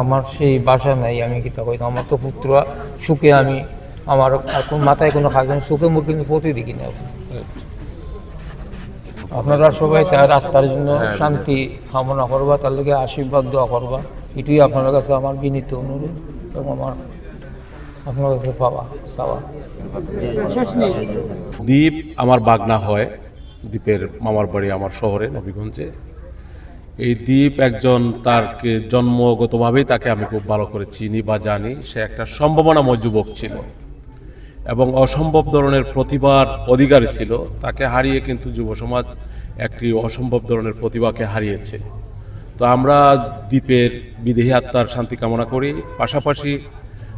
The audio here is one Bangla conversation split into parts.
আমার সেই বাসা নাই আমি কি তা কইতাম আমার তো পুত্র সুখে আমি আমার আর কোন মাথায় কোনো খাই সুখে মুখে কিন্তু প্রতি দেখি না আপনারা সবাই তার আত্মার জন্য শান্তি কামনা করবা তার লগে আশীর্বাদ দোয়া করবা। এটুই আপনার কাছে আমার বিনীত অনুরোধ এবং আমার আপনার কাছে পাওয়া চাওয়া। দ্বীপ আমার বাগনা হয় দ্বীপের মামার বাড়ি আমার শহরে নবীগঞ্জে। এই দ্বীপ একজন তার কে- জন্মগতভাবেই তাকে আমি খুব ভালো করে চিনি বা জানি। সে একটা সম্ভাবনাময় যুবক ছিল এবং অসম্ভব ধরনের প্রতিভার অধিকারী ছিল। তাকে হারিয়ে কিন্তু যুব সমাজ একটি অসম্ভব ধরনের প্রতিভাকে হারিয়েছে। তো আমরা দ্বীপের বিদেহী আত্মার শান্তি কামনা করি। পাশাপাশি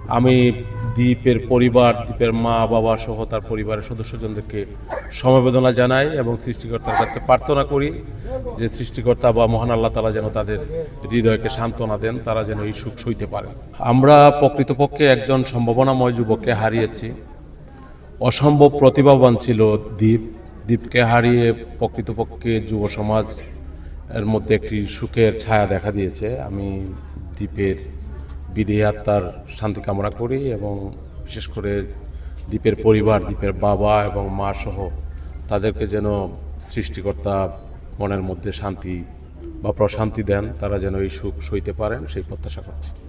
আমি দ্বীপের পরিবার, দ্বীপের মা, বাবা সহ তার পরিবারের সদস্যজনদেরকে সমবেদনা জানাই এবং সৃষ্টিকর্তার কাছে প্রার্থনা করি যে সৃষ্টিকর্তা বা মহান আল্লাহ তালা যেন তাদের হৃদয়কে সান্ত্বনা দেন, তারা যেন এই সুখ সইতে পারে। আমরা প্রকৃতপক্ষে একজন সম্ভাবনাময় যুবককে হারিয়েছি। অসম্ভব প্রতিভাবান ছিল দ্বীপ। দ্বীপকে হারিয়ে প্রকৃতপক্ষে যুব সমাজ এর মধ্যে একটি সুখের ছায়া দেখা দিয়েছে। আমি দ্বীপের বিদেহী আত্মার শান্তি কামনা করি এবং বিশেষ করে দ্বীপের পরিবার দ্বীপের বাবা এবং মা সহ তাদেরকে যেন সৃষ্টিকর্তা মনের মধ্যে শান্তি বা প্রশান্তি দেন, তারা যেন এই সুখ সইতে পারেন, সেই প্রত্যাশা করছি।